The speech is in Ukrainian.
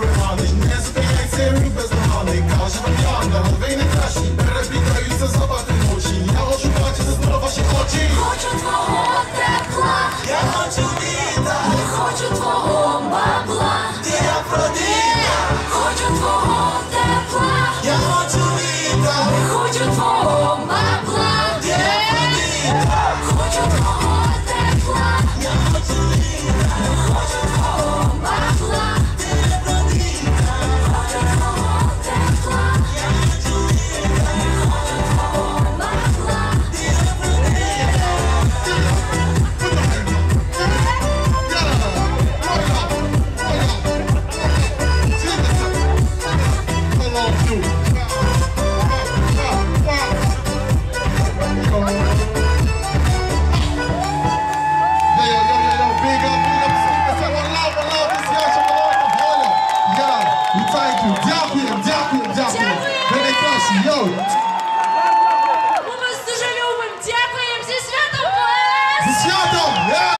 не зупиняйся, рубе здоганий, каже вам я, голови не кращі, перебігаюся забати очі, я хочу бачити знову ваші очі. Хочу твого тепла, я хочу літа, хочу твого бабла, ти як родина, хочу твого тепла, я хочу літа, хочу твого бабла.